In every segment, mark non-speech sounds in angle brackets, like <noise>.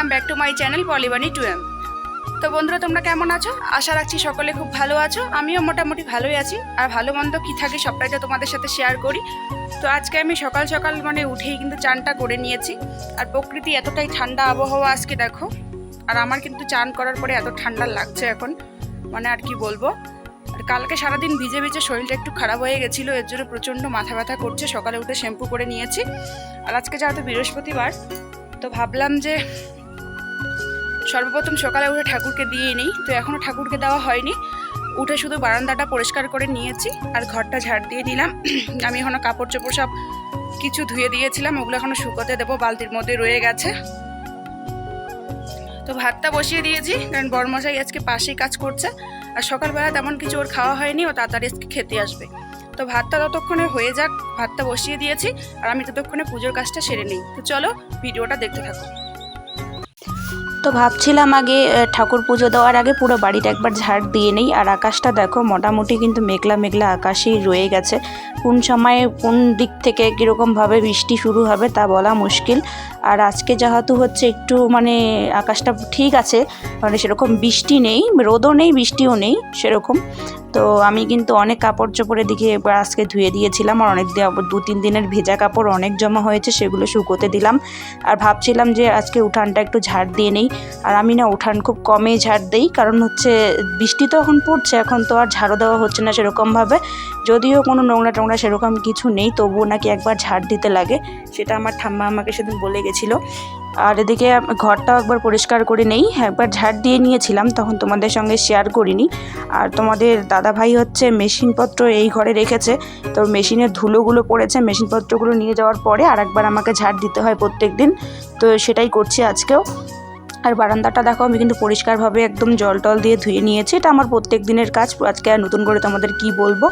Welcome back to my channel পলিবানি টু এম তো বন্ধুরা, তোমরা কেমন আছো? আশা রাখছি সকলে খুব ভালো আছো। আমিও মোটামুটি ভালোই আছি। আর ভালো মন্দ কী থাকে সবটাই তো তোমাদের সাথে শেয়ার করি। তো আজকে আমি সকাল সকাল মানে উঠেই কিন্তু চানটা করে নিয়েছি। আর প্রকৃতি এতটাই ঠান্ডা আবহাওয়া আজকে, দেখো। আর আমার কিন্তু চান করার পরে এত ঠান্ডা লাগছে এখন। মানে আর কি বলব? আর কালকে সারাদিন ভিজে ভিজে শরীরটা একটু খারাপ হয়ে গেছিল। এর জন্য প্রচণ্ড মাথা ব্যথা করছে। সকালে উঠে শ্যাম্পু করে নিয়েছি। আর আজকে যেহেতু বৃহস্পতিবার, তো ভাবলাম যে সর্বপ্রথম সকালে উঠে ঠাকুরকে দিয়ে নিই, তো এখনও ঠাকুরকে দেওয়া হয়নি। উঠে শুধু বারান্দাটা পরিষ্কার করে নিয়েছি, আর ঘরটা ঝাড় দিয়ে নিলাম। <clears throat> আমি এখনও কাপড় চোপড় সব কিছু ধুয়ে দিয়েছিলাম, ওগুলো এখনও শুকোতে দেবো, বালতির মধ্যে রয়ে গেছে। তো ভাতটা বসিয়ে দিয়েছি, কারণ বড়মশাই আজকে পাশেই কাজ করছে, আর সকালবেলা তেমন কিছু ওর খাওয়া হয়নি, ও তাড়াতাড়ি আজকে খেতে আসবে। তো ভাতটা ততক্ষণে হয়ে যাক, ভাতটা বসিয়ে দিয়েছি, আর আমি ততক্ষণে পুজোর কাজটা সেরে নিই। তো চলো, ভিডিওটা দেখতে থাকো। তো ভাবছিলাম আগে ঠাকুর পুজো দেওয়ার আগে পুরো বাড়িটা একবার ঝাড় দিয়ে নেই। আর আকাশটা দেখো, মোটামুটি কিন্তু মেঘলা মেঘলা আকাশেই রয়ে গেছে। কোন সময়ে কোন দিক থেকে কীরকমভাবে বৃষ্টি শুরু হবে তা বলা মুশকিল। আর আজকে যেহেতু হচ্ছে একটু মানে আকাশটা ঠিক আছে মানে সেরকম বৃষ্টি নেই, রোদও নেই, বৃষ্টিও নেই, সেরকম। তো আমি কিন্তু অনেক কাপড় চোপড়ের দিকে আজকে ধুয়ে দিয়েছিলাম আর অনেক দু তিন দিনের ভেজা কাপড় অনেক জমা হয়েছে, সেগুলো শুকোতে দিলাম। আর ভাবছিলাম যে আজকে উঠানটা একটু ঝাড় দিয়ে নেই। আর আমি না উঠান খুব কমই ঝাড় দেই, কারণ হচ্ছে বৃষ্টি তো এখন পড়ছে, এখন তো আর ঝাড়ও দেওয়া হচ্ছে না সেরকমভাবে। যদিও কোনো নোংরা টোংরা সেরকম কিছু নেই, তবুও নাকি একবার ঝাড় দিতে লাগে, সেটা আমার ঠাম্মা আমাকে সেদিন বলে গেছিল। আর এদিকে ঘরটাও একবার পরিষ্কার করে নেই। একবার ঝাড় দিয়ে নিয়েছিলাম, তখন তোমাদের সঙ্গে শেয়ার করিনি। আর তোমাদের দাদা ভাই হচ্ছে মেশিনপত্র এই ঘরে রেখেছে। তো মেশিনের ধুলোগুলো পড়েছে, মেশিনপত্রগুলো নিয়ে যাওয়ার পরে আর একবার আমাকে ঝাড় দিতে হয় প্রত্যেক দিন তো সেটাই করছি আজকেও। আর বারান্দাটা দেখো, আমি কিন্তু পরিষ্কারভাবে একদম জল টল দিয়ে ধুয়ে নিয়েছি। এটা আমার প্রত্যেক দিনের কাজ। আজকে আর নতুন করে তোমাদের কি বলব?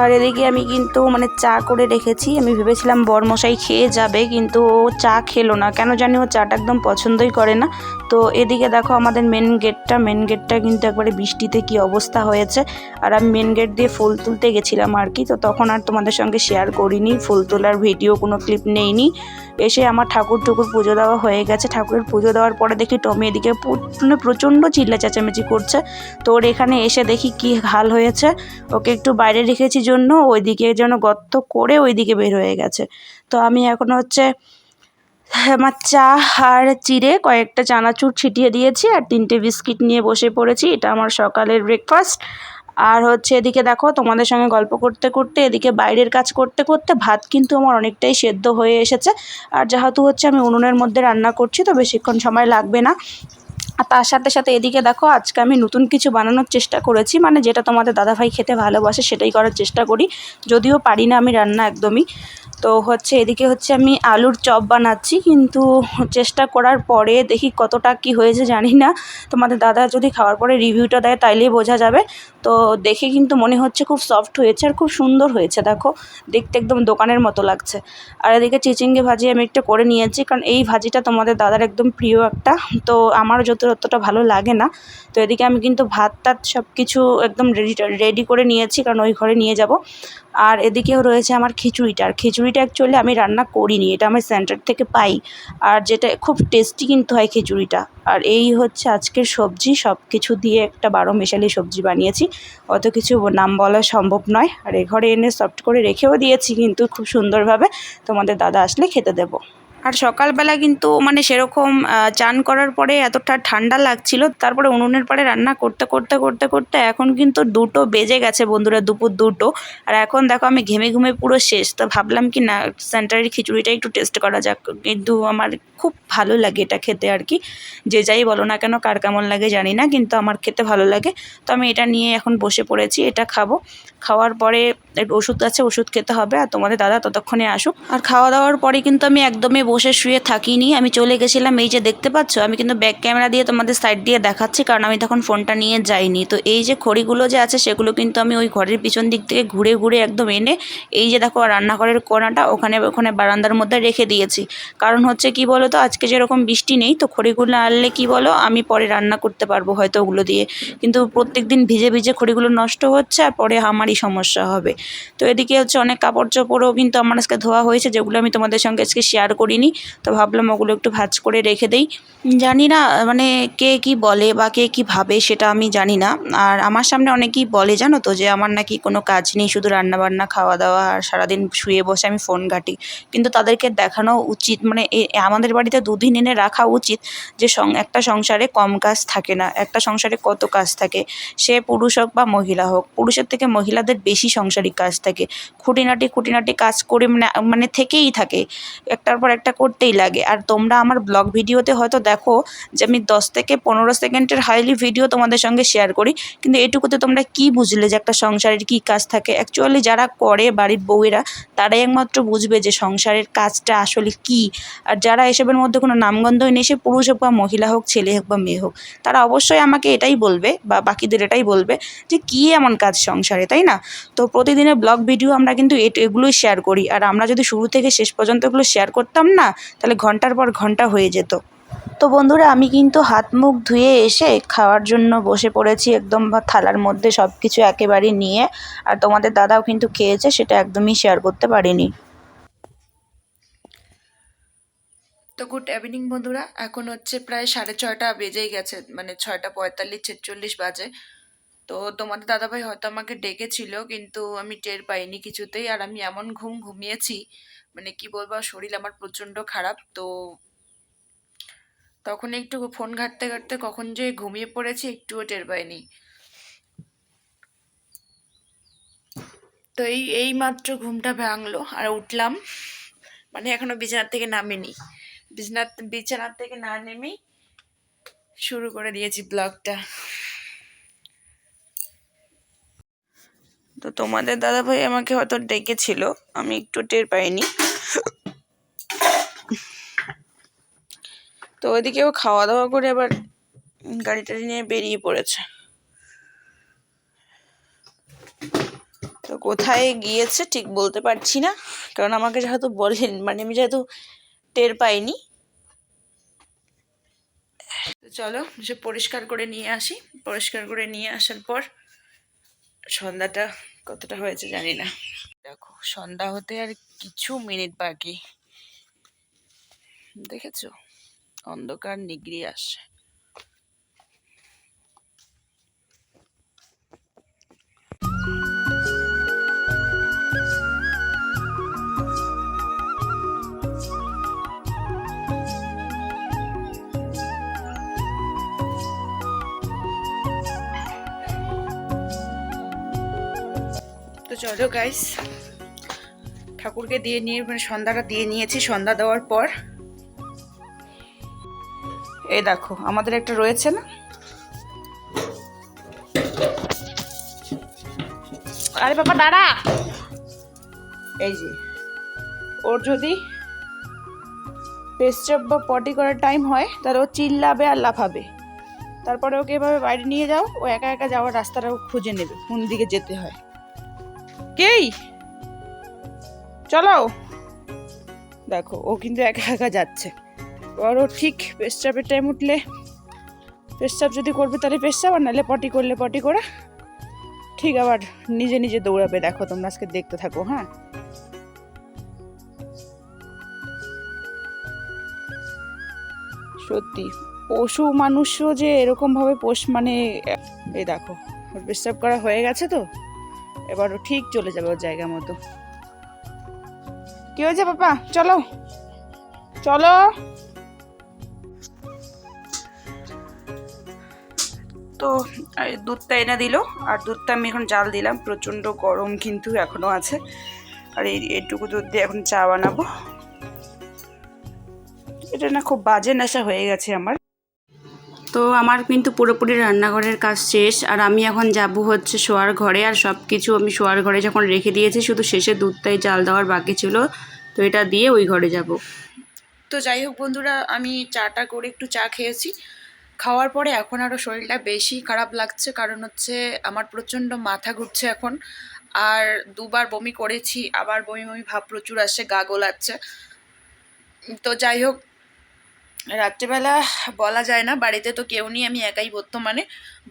আর এদিকে আমি কিন্তু মানে চা করে রেখেছি। আমি ভেবেছিলাম বরমশাই খেয়ে যাবে, কিন্তু ও চা খেলো না। কেন জানি ও চাটা একদম পছন্দই করে না। তো এদিকে দেখো আমাদের মেন গেটটা মেন গেটটা কিন্তু একবারে বৃষ্টিতে কি অবস্থা হয়েছে। আর আমি মেন গেট দিয়ে ফুল তুলতে গেছিলাম আর কি। তো তখন আর তোমাদের সঙ্গে শেয়ার করিনি, ফুল তোলার ভিডিও কোনো ক্লিপ নেইনি। এসে আমার ঠাকুর টুকুর পুজো দেওয়া হয়ে গেছে। ঠাকুরের পুজো দেওয়ার পরে দেখি টমি এদিকে মানে প্রচণ্ড চিল্লা চেঁচামেচি করছে। তো ওর এখানে এসে দেখি কি হাল হয়েছে। ওকে একটু বাইরে রেখেছি জন্য ওইদিকে যেন গর্ত করে ওইদিকে বের হয়ে গেছে। তো আমি এখন হচ্ছে, আমার চা আর চিড়ে কয়েকটা চানাচুর ছিটিয়ে দিয়েছি আর তিনটে বিস্কিট নিয়ে বসে পড়েছি। এটা আমার সকালের ব্রেকফাস্ট আর হচ্ছে এদিকে দেখো, তোমাদের সঙ্গে গল্প করতে করতে, এদিকে বাইরের কাজ করতে করতে ভাত কিন্তু আমার অনেকটাই সেদ্ধ হয়ে এসেছে। আর যেহেতু হচ্ছে আমি উনুনের মধ্যে রান্না করছি, তো বেশিক্ষণ সময় লাগবে না। আর তার সাথে সাথে এদিকে দেখো, আজকে আমি নতুন কিছু বানানোর চেষ্টা করেছি মানে যেটা তোমাদের দাদাভাই খেতে ভালোবাসে সেটাই করার চেষ্টা করি। যদিও পারি না আমি রান্না একদমই। তো হচ্ছে এদিকে হচ্ছে আমি আলুর চপ বানাচ্ছি, কিন্তু চেষ্টা করার পরে দেখি কতটা কি হয়েছে জানি না। তোমাদের দাদা যদি খাওয়ার পরে রিভিউটা দেয় তাইলেই বোঝা যাবে। তো দেখে কিন্তু মনে হচ্ছে খুব সফট হয়েছে আর খুব সুন্দর হয়েছে, দেখো। দেখতে একদম দোকানের মতো লাগছে। আর এদিকে চিচিঙ্গে ভাজি আমি একটা করে নিয়েছি, কারণ এই ভাজিটা তোমাদের দাদার একদম প্রিয় একটা, তো আমারও যত অতটা ভালো লাগে না। তো এদিকে আমি কিন্তু ভাত টাত সব কিছু একদম রেডি রেডি করে নিয়েছি, কারণ ওই ঘরে নিয়ে যাব। আর এদিকেও রয়েছে আমার খিচুড়িটা, আর খিচুড়িটা অ্যাকচুয়ালি আমি রান্না করিনি, এটা আমি সেন্টার থেকে পাই। আর যেটা খুব টেস্টি কিন্তু হয় খিচুড়িটা। আর এই হচ্ছে আজকের সবজি সব কিছু দিয়ে একটা বারো মেশালি সবজি বানিয়েছি। অত কিছু নাম বলা সম্ভব নয়। আর এ ঘরে এনে সফট করে রেখেও দিয়েছি কিন্তু খুব সুন্দরভাবে তোমাদের দাদা আসলে খেতে দেবো। আর সকালবেলা কিন্তু মানে সেরকম চান করার পরে এতটা ঠান্ডা লাগছিল, তারপরে উনুনের পরে রান্না করতে করতে করতে করতে এখন কিন্তু দুটো বেজে গেছে বন্ধুরা, দুপুর দুটো। আর এখন দেখো আমি ঘেমে, ঘুমে পুরো শেষ। তো ভাবলাম কি না সেন্টারের খিচুড়িটা একটু টেস্ট করা যাক। কিন্তু আমার খুব ভালো লাগে এটা খেতে আর কি। যে যাই বলো না কেন, কার কেমন লাগে জানি না, কিন্তু আমার খেতে ভালো লাগে। তো আমি এটা নিয়ে এখন বসে পড়েছি, এটা খাব। খাওয়ার পরে ওষুধ আছে, ওষুধ খেতে হবে। আর তোমাদের দাদা ততক্ষণে আসুক। আর খাওয়া দাওয়ার পরে কিন্তু আমি একদমই বসে শুয়ে থাকিনি। আমি চলে গেছিলাম, এই যে দেখতে পাচ্ছ, আমি কিন্তু ব্যাক ক্যামেরা দিয়ে তোমাদের সাইড দিয়ে দেখাচ্ছি, কারণ আমি তখন ফোনটা নিয়ে যাইনি। তো এই যে খড়িগুলো যে আছে, সেগুলো কিন্তু আমি ওই ঘরের পিছন দিক থেকে ঘুরে ঘুরে একদম এনে, এই যে দেখো রান্নাঘরের কোনাটা, ওখানে ওখানে বারান্দার মধ্যে রেখে দিয়েছি। কারণ হচ্ছে কি বলো তো আজকে যেরকম বৃষ্টি নেই, তো খড়িগুলো আনলে কি বলো? আমি পরে রান্না করতে পারব হয়তো ওগুলো দিয়ে। কিন্তু প্রত্যেক দিন ভিজে ভিজে খড়িগুলো নষ্ট হচ্ছে আর পরে আমারই সমস্যা হবে। তো এদিকে হচ্ছে অনেক কাপড় চোপড়ও কিন্তু আমার আজকে ধোয়া হয়েছে, যেগুলো আমি তোমাদের সঙ্গে আজকে শেয়ার করিনি। তো ভাবলাম ওগুলো একটু ভাজ করে রেখে দেই। জানি না মানে কে কি বলে বা কে কি ভাবে সেটা আমি জানি না। আর আমার সামনে অনেকেই বলে জানো তো যে আমার নাকি কোনো কাজ নেই, শুধু রান্নাবান্না, খাওয়া দাওয়া আর সারাদিন শুয়ে বসে আমি ফোন ঘাঁটি। কিন্তু তাদেরকে দেখানো উচিত মানে আমাদের বাড়িতে দুদিন এনে রাখা উচিত যে সং একটা সংসারে কম কাজ থাকে না, একটা সংসারে কত কাজ থাকে। সে পুরুষ হোক বা মহিলা হোক, পুরুষের থেকে মহিলাদের বেশি সংসারিক কাজ থাকে। খুঁটিনাটি খুঁটিনাটি কাজ করে মানে মানে থেকেই থাকে, একটার পর একটা করতেই লাগে। আর তোমরা আমার ব্লগ ভিডিওতে হয়তো দেখো যে আমি দশ থেকে পনেরো সেকেন্ডের হাইলি ভিডিও তোমাদের সঙ্গে শেয়ার করি, কিন্তু এটুকুতে তোমরা কি বুঝলে যে একটা সংসারের কী কাজ থাকে? অ্যাকচুয়ালি যারা করে বাড়ির বউয়েরা, তারাই একমাত্র বুঝবে যে সংসারের কাজটা আসলে কি। আর যারা এসবের মধ্যে কোনো নামগন্ধই নেই সে পুরুষ হোক বা মহিলা হোক, ছেলে হোক বা মেয়ে হোক, তারা অবশ্যই আমাকে এটাই বলবে বা বাকিদের এটাই বলবে যে কী এমন কাজ সংসারে, তাই না? তো প্রতিদিনের ব্লগ ভিডিও আমরা কিন্তু এগুলোই শেয়ার করি। আর আমরা যদি শুরু থেকে শেষ পর্যন্ত এগুলো শেয়ার করতাম না, তাহলে ঘণ্টার পর ঘণ্টা হয়ে যেত। তো বন্ধুরা, আমি কিন্তু হাত মুখ ধুয়ে এসে খাওয়ার জন্য বসে পড়েছি একদম বা থালার মধ্যে সব কিছু একেবারে নিয়ে। আর তোমাদের দাদাও কিন্তু খেয়েছে, সেটা একদমই শেয়ার করতে পারিনি। তো গুড ইভিনিং বন্ধুরা। এখন হচ্ছে প্রায় সাড়ে ছয়টা বেজেই গেছে মানে ছয়টা পঁয়তাল্লিশ, ছেচল্লিশ বাজে। তো তোমাদের দাদাভাই হয়তো আমাকে ডেকেছিল, কিন্তু আমি টের পাইনি কিছুতেই। আর আমি এমন ঘুম ঘুমিয়েছি মানে কি বলব শরীর আমার প্রচণ্ড খারাপ। তো তখন একটু ফোন ঘাঁটতে ঘাঁটতে কখন যে ঘুমিয়ে পড়েছি, একটুও টের পাইনি। তো এই এই মাত্র ঘুমটা ভাঙলো, আর উঠলাম। মানে এখনও বিছানার থেকে নামিনি। বিছানার বিছানার থেকে না নেমেই শুরু করে দিয়েছি ব্লগটা। তো তোমাদের দাদা ভাই আমাকে হয়তো ডেকেছিল, আমি একটু টের পাইনি। তো ওইদিকেও খাওয়া দাওয়া করে আবার গাড়ি টাড়ি নিয়ে বেরিয়ে পড়েছে। তো কোথায় গিয়েছে ঠিক বলতে পারছি না, কারণ আমাকে যেহেতু বলেন মানে আমি যেহেতু টের পাইনি তো চলো সে পরিষ্কার করে নিয়ে আসি। পরিষ্কার করে নিয়ে আসার পর সন্ধ্যাটা কতটা হয়েছে জানি না। দেখো, সন্ধ্যা হতে আর কিছু মিনিট বাকি। দেখেছ? অন্ধকার নিগড়ি আসে চলো গাইস ঠাকুরকে দিয়ে নিয়ে মানে সন্ধ্যাটা দিয়ে নিয়েছি, সন্ধ্যা দেওয়ার পর। এই দেখো, আমাদের একটা রয়েছে না? আরে বাবা, দাঁড়া! এই যে, ওর যদি পেস্ট্রাপ বা পটি করার টাইম হয়, তাহলে ও চিল্লাবে আর লাফাবে। তারপরে ওকে এভাবে বাইরে নিয়ে যাও, ও একা একা যাওয়ার রাস্তাটা খুঁজে নেবে, কোন দিকে যেতে হয়। কেই? চলো। দেখো, ও কিন্তু একা একা যাচ্ছে। এবার ও ঠিক পেস্টাপের টাইম উঠলে। পেস্টাপ যদি করবে তাহলে পেস্টাপ আর নাহলে পটি করলে পটি করে। ঠিক আবার নিজে নিজে দৌড়াবে। দেখো, তোমরা আজকে দেখতে থাকো হ্যাঁ? সত্যি, পশু মানুষও যে এরকমভাবে পোষ মানে এই দেখো পেস্টাপ করা হয়ে গেছে তো? এবার ও ঠিক চলে যাবে ওর জায়গা মতো। কি হয়েছে বাবা চলো। চলো। তো দুধটা এনে দিল। আর দুধটা আমি এখন জাল দিলাম। প্রচণ্ড গরম কিন্তু এখনও আছে। আর এই এইটুকু দুধ দিয়ে এখন চা বানাবো। এটা না খুব বাজে নেশা হয়ে গেছে আমার। তো আমার কিন্তু পুরোপুরি রান্নাঘরের কাজ শেষ, আর আমি এখন যাব হচ্ছে শোয়ার ঘরে, আর সব কিছু আমি শোয়ার ঘরে যখন রেখে দিয়েছি, শুধু শেষে দুধটাই জাল দেওয়ার বাকি ছিল, তো এটা দিয়ে ওই ঘরে যাব। তো যাই হোক বন্ধুরা, আমি চাটা করে একটু চা খেয়েছি। খাওয়ার পরে এখন আরও শরীরটা বেশি খারাপ লাগছে, কারণ হচ্ছে আমার প্রচণ্ড মাথা ঘুরছে এখন, আর দুবার বমি করেছি, আবার বমি বমি ভাব প্রচুর আসছে, গা গোলাচ্ছে। তো যাই হোক রাত্রেবেলা বলা যায় না, বাড়িতে তো কেউ নেই, আমি একাই বর্তমানে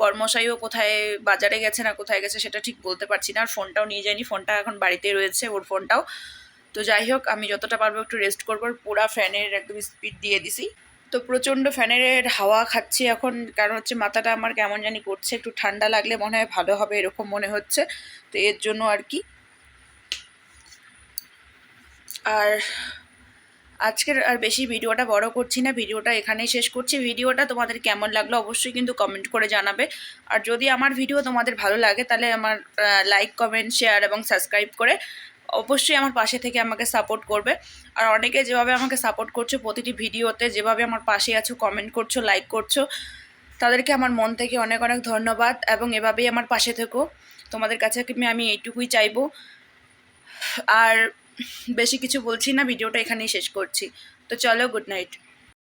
বর্মশাইও কোথায়, বাজারে গেছে না কোথায় গেছে সেটা ঠিক বলতে পারছি না, আর ফোনটাও নিয়ে যায়নি, ফোনটা এখন বাড়িতে রয়েছে ওর ফোনটাও। তো যাই হোক, আমি যতটা পারব একটু রেস্ট করব পুরা ফ্যানের একদম স্পিড দিয়ে দিছি। তো প্রচণ্ড ফ্যানের হাওয়া খাচ্ছি এখন, কারণ হচ্ছে মাথাটা আমার কেমন জানি করছে, একটু ঠান্ডা লাগলে মনে হয় ভালো হবে এরকম মনে হচ্ছে। তো এর জন্য আর কি। আর আজকের আর বেশি ভিডিওটা বড় করছি না, ভিডিওটা এখানেই শেষ করছি। ভিডিওটা তোমাদের কেমন লাগল অবশ্যই কিন্তু কমেন্ট করে জানাবে। আর যদি আমার ভিডিও তোমাদের ভালো লাগে তাহলে আমার লাইক কমেন্ট শেয়ার এবং সাবস্ক্রাইব করে অবশ্যই আমার পাশে থেকে আমাকে সাপোর্ট করবে। আর অনেকে যেভাবে আমাকে সাপোর্ট করছ প্রতিটি ভিডিওতে, যেভাবে আমার পাশে আছো কমেন্ট করছ লাইক করছ, তাদেরকে আমার মন থেকে অনেক অনেক ধন্যবাদ এবং এভাবেই আমার পাশে থেকো। তোমাদের কাছে আমি- এইটুকুই চাইব। আর বেশি কিছু বলছি না ভিডিওটা এখানেই শেষ করছি। তো চলো গুড নাইট